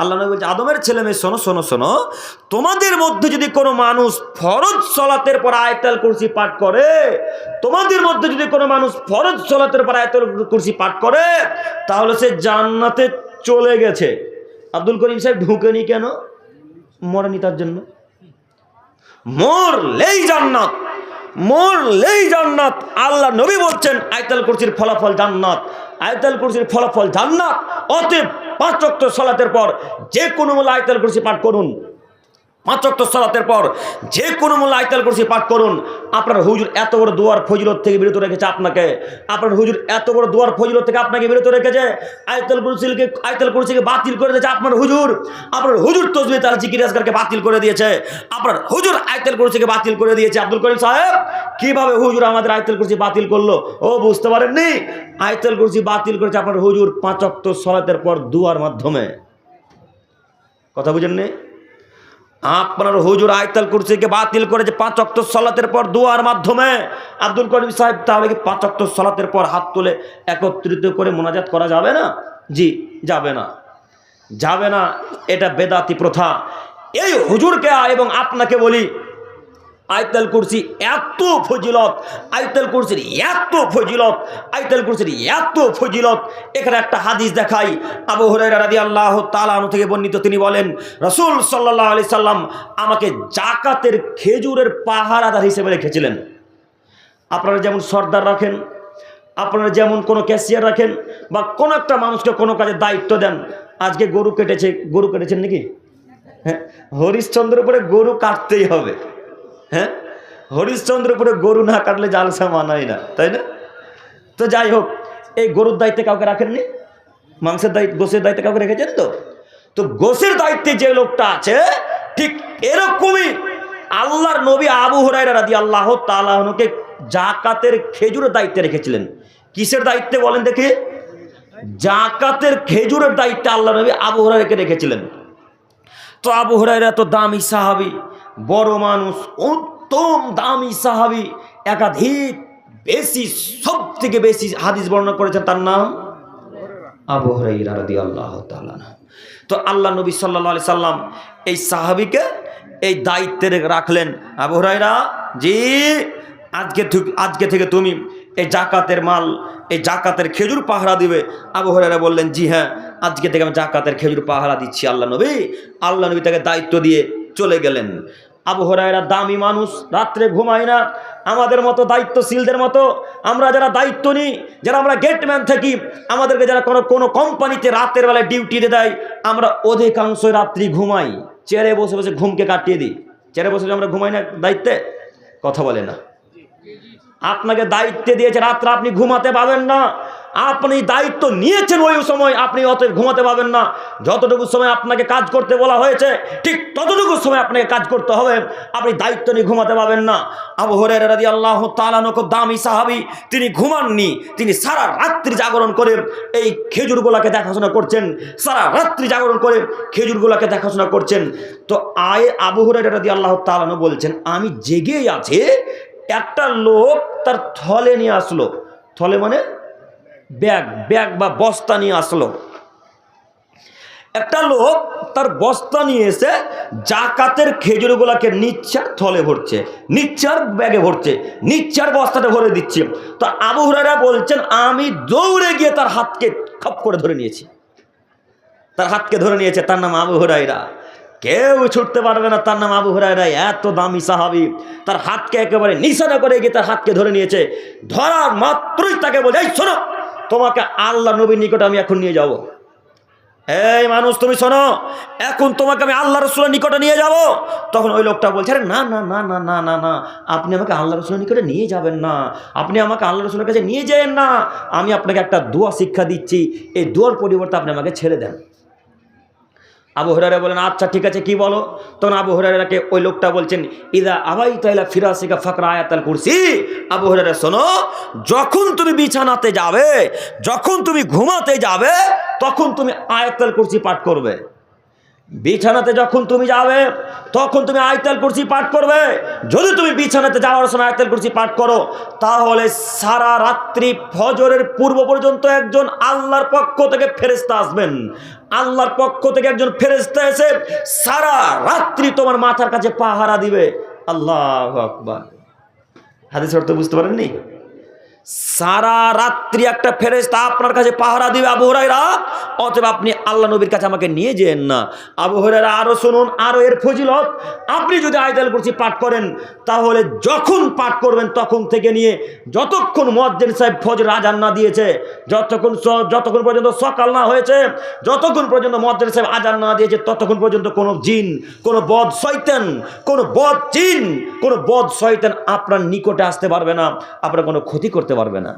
আল্লাহ নবী বলছে, আদমের ছেলে মেয়ে, শোনো শোনো শোনো, তোমাদের মধ্যে যদি কোনো মানুষ ফরজ সলাতের পর আয়তাল কুরসি পাঠ করে, তোমাদের মধ্যে যদি কোনো মানুষ ফরজ সলাতের পর আয়তাল কুরসি পাঠ করে, তাহলে সে জান্নাতে চলে গেছে। আব্দুল করিম সাহেব ঢুকেনি কেন? মরেনি তার জন্য? মরলেই জান্নাত। মরলেই জান্নাত। আল্লাহ নবী বলছেন, আয়তাল কুরসির ফলাফল জান্নাত। আয়তাল কুরসির ফলাফল জান্নাত। অতএব পাঁচ ওয়াক্ত সলাতের পর যে কোনো মূল আয়তাল কুরসি পাঠ করুন। পাঁচ ওয়াক্ত সলাতের পর যে কোনো মূল্য আয়তাল কুরসি পাঠ করুন। আপনার হুজুর এত বড় দুয়ার ফজিলত থেকে বিরত রেখেছে আপনাকে। আপনার হুজুর এত বড় দুয়ার ফজিলত থেকে আপনাকে বিরত রেখেছে। আয়তাল কুরসিকে আয়তাল কুরসিকে বাতিল করে দিয়েছে আপনার হুজুর। আপনার হুজুর তসবি তার জিকির আজকারকে বাতিল করে দিয়েছে। আপনার হুজুর আয়তাল কুরসিকে বাতিল করে দিয়েছে। আব্দুল করিম সাহেব, কীভাবে হুজুর আমাদের আয়তাল কুরসি বাতিল করল? ও বুঝতে পারেননি? আয়তাল কুরসি বাতিল করেছে আপনার হুজুর পাঁচ ওয়াক্ত সলাতের পর দুয়ার মাধ্যমে। কথা বুঝেননি? আপনার হুজুর আয়তাল কুরসিকে বাতিল করেছে পাঁচ অক্ত সলাতের পর দুয়ার মাধ্যমে। আব্দুল করিম সাহেব তাহলে কি পাঁচ অক্ত সলাতের পর হাত তুলে একত্রিত করে মোনাজাত করা যাবে না? জি, যাবে না। যাবে না, এটা বেদাতি প্রথা। এই হুজুরকে এবং আপনাকে বলি আয়তাল কুরসি এত ফজিলত, আয়তাল কুরসির এত ফজিলত, আয়তাল কুরসির এত ফজিলত। এখানে একটা হাদিস দেখাই, আবু হুরায়রা রাদিয়াল্লাহু তাআলা আনহু থেকে বর্ণিত, তিনি বলেন, রাসূল সাল্লাল্লাহু আলাইহি সাল্লাম আমাকে জাকাতের খেজুরের পাহারাদার হিসেবে রেখেছিলেন। আপনারা যেমন সর্দার রাখেন, আপনারা যেমন কোনো ক্যাশিয়ার রাখেন, বা কোনো একটা মানুষকে কোনো কাজে দায়িত্ব দেন, আজকে গরু কেটেছে, গরু কেটেছেন নাকি? হ্যাঁ হরিশ্চন্দ্রের উপরে গরু কাটতেই হবে। হ্যাঁ? হরিশ্চন্দ্রের উপরে গরু না কাটলে জালসা মানায় না, তাই না? তো যাই হোক, এই গরুর দায়িত্বে কাউকে রাখেননি? মাংসের দায়িত্ব, গোসের দায়িত্বে কাউকে রেখেছেন তো? তো গোসের দায়িত্বে যে লোকটা আছে, ঠিক এরকমই আল্লাহর নবী আবু হরাইরা রাদি আল্লাহ তালাহনুকে জাকাতের খেজুরের দায়িত্বে রেখেছিলেন। কিসের দায়িত্বে বলেন দেখি? জাকাতের খেজুরের দায়িত্বে আল্লাহ নবী আবু হরাইরাকে রেখেছিলেন। তো আবু হরাইরা তো দামি সাহাবি। বড় মানুষ, উত্তম দামি সাহাবি, একাধিক বেশি সব থেকে বেশি হাদিস বর্ণনা করেছেন তার নাম আবু হরাইরা রাদিয়াল্লাহু তাআলা তো আল্লাহ নবী আলাইহি সাল্লাম এই সাহাবিকে এই দায়িত্বে রাখলেন। আবু হরাইরা জি, আজকে আজকে থেকে তুমি এই জাকাতের মাল, এই জাকাতের খেজুর পাহারা দিবে। আবু হরাইরা বললেন, জি হ্যাঁ আজকে থেকে আমি জাকাতের খেজুর পাহারা দিচ্ছি আল্লাহ নবী। আল্লাহ নবী তাকে দায়িত্ব দিয়ে চলে গেলেন। আবু হরাইরা দামি মানুষ, রাত্রে ঘুমায় না। আমাদের মতো দায়িত্বশীলদের মতো আমরা যারা দায়িত্ব নিই, যারা আমরা গেটম্যান থাকি, আমাদেরকে যারা কোনো কোনো কোম্পানিতে রাতের বেলায় ডিউটিতে দেয় আমরা অধিকাংশ রাত্রি ঘুমাই। চেয়ারে বসে বসে ঘুমকে কাটিয়ে দিই। চেয়ারে বসে বসে আমরা ঘুমাই না দায়িত্বে? কথা বলে না। আপনাকে দায়িত্বে দিয়েছে, রাত্রে আপনি ঘুমাতে পাবেন না। আপনি দায়িত্ব নিয়েছেন ওই সময়, আপনি অত ঘুমাতে পাবেন না। যতটুকু সময় আপনাকে কাজ করতে বলা হয়েছে, ঠিক ততটুকু সময় আপনাকে কাজ করতে হবে। আপনি দায়িত্ব নিয়ে ঘুমাতে পাবেন না। আবু হরের রাদি আল্লাহ তালানক দামি সাহাবি, তিনি ঘুমাননি, তিনি সারা রাত্রি জাগরণ করে এই খেজুরগুলাকে দেখাশোনা করছেন, সারা রাত্রি জাগরণ করে খেজুরগুলাকে দেখাশোনা করছেন। তো আয় আবু হরের রাদি আল্লাহ তালানো বলছেন, আমি জেগেই আছে, একটা লোক তার থলে নিয়ে আসলো। থলে মানে ব্যাগ ব্যাগ বা বস্তা নিয়ে আসলো। একটা লোক তার বস্তা নিয়ে এসে জাকাতের খেজুরগুলাকে নিচ্ছার থলে ভরছে, নিচ্ছার ব্যাগে ভরছে, নিচ্ছার বস্তাটা ভরে দিচ্ছে। তো আবু বলছেন, আমি দৌড়ে গিয়ে তার হাতকে খপ করে ধরে নিয়েছি। তার হাতকে ধরে নিয়েছে, তার নাম আবু হুরাইরা কেউ ছুটতে পারবে না, তার নাম আবু হুরাইরা এত দামি সাহাবি। তার হাতকে একেবারে নিশানা করে গিয়ে তার হাতকে ধরে নিয়েছে। ধরার মাত্রই তাকে বলে, এই শোনো তোমাকে আল্লাহ নবীর নিকট আমি এখন নিয়ে যাব। এই মানুষ, তুমি শোনো, এখন তোমাকে আমি আল্লাহ রসুলের নিকটে নিয়ে যাব। তখন ওই লোকটা বলছে, আরে না না না না না না না আপনি আমাকে আল্লাহ রসুলের নিকটে নিয়ে যাবেন না। আপনি আমাকে আল্লাহ রসুলের কাছে নিয়ে যাবেন না। আমি আপনাকে একটা দোয়া শিক্ষা দিচ্ছি। এই দোয়ার পরিবর্তে আপনি আমাকে ছেড়ে দেন। আবু হরারা বলেন আচ্ছা ঠিক আছে, কি বলো? তখন আবু হরারাকে ওই লোকটা বলছেন, ইদা আবাই তাইলা ফিরাসিকা ফাকরা আয়াতাল কুরসি। আবু হরারা শোনো, যখন তুমি বিছানাতে যাবে, যখন তুমি ঘুমাতে যাবে, তখন তুমি আয়াতাল কুরসি পাঠ করবে। বিছানাতে যখন তুমি যাবে তখন তুমি আয়তাল কুরসি পাঠ করবে। যদি তুমি বিছানাতে যাওয়ার সময় আয়তাল কুরসি পাঠ করো, তাহলে সারা রাত্রি ফজরের পূর্ব পর্যন্ত একজন আল্লাহর পক্ষ থেকে ফেরেস্তা আসবেন। আল্লাহর পক্ষ থেকে একজন ফেরেস্তা এসে সারা রাত্রি তোমার মাথার কাছে পাহারা দিবে। আল্লাহ আকবার। হাদিস অর্থ বুঝতে পারেননি? সারা রাত্রি একটা ফেরেস্তা আপনার কাছে পাহারা দিবে আবু হরাইরা অতএব আপনি আল্লাহ নবীর কাছে আমাকে নিয়ে যেন না। আবু হরাইরা আরও শুনুন আরও এর ফজিলত। আপনি যদি আয়তাল কুরসি পাঠ করেন, তাহলে যখন পাঠ করবেন তখন থেকে নিয়ে যতক্ষণ মজ্জেন সাহেব ফজর আজান না দিয়েছে, যতক্ষণ যতক্ষণ পর্যন্ত সকাল না হয়েছে, যতক্ষণ পর্যন্ত মজ্জেন সাহেব আজান না দিয়েছে, ততক্ষণ পর্যন্ত কোনো জিন, কোনো বদ শয়তান, কোনো বদ জিন, কোনো বদ শয়তান আপনার নিকটে আসতে পারবে না। আপনার কোনো ক্ষতি করতে পারবে না।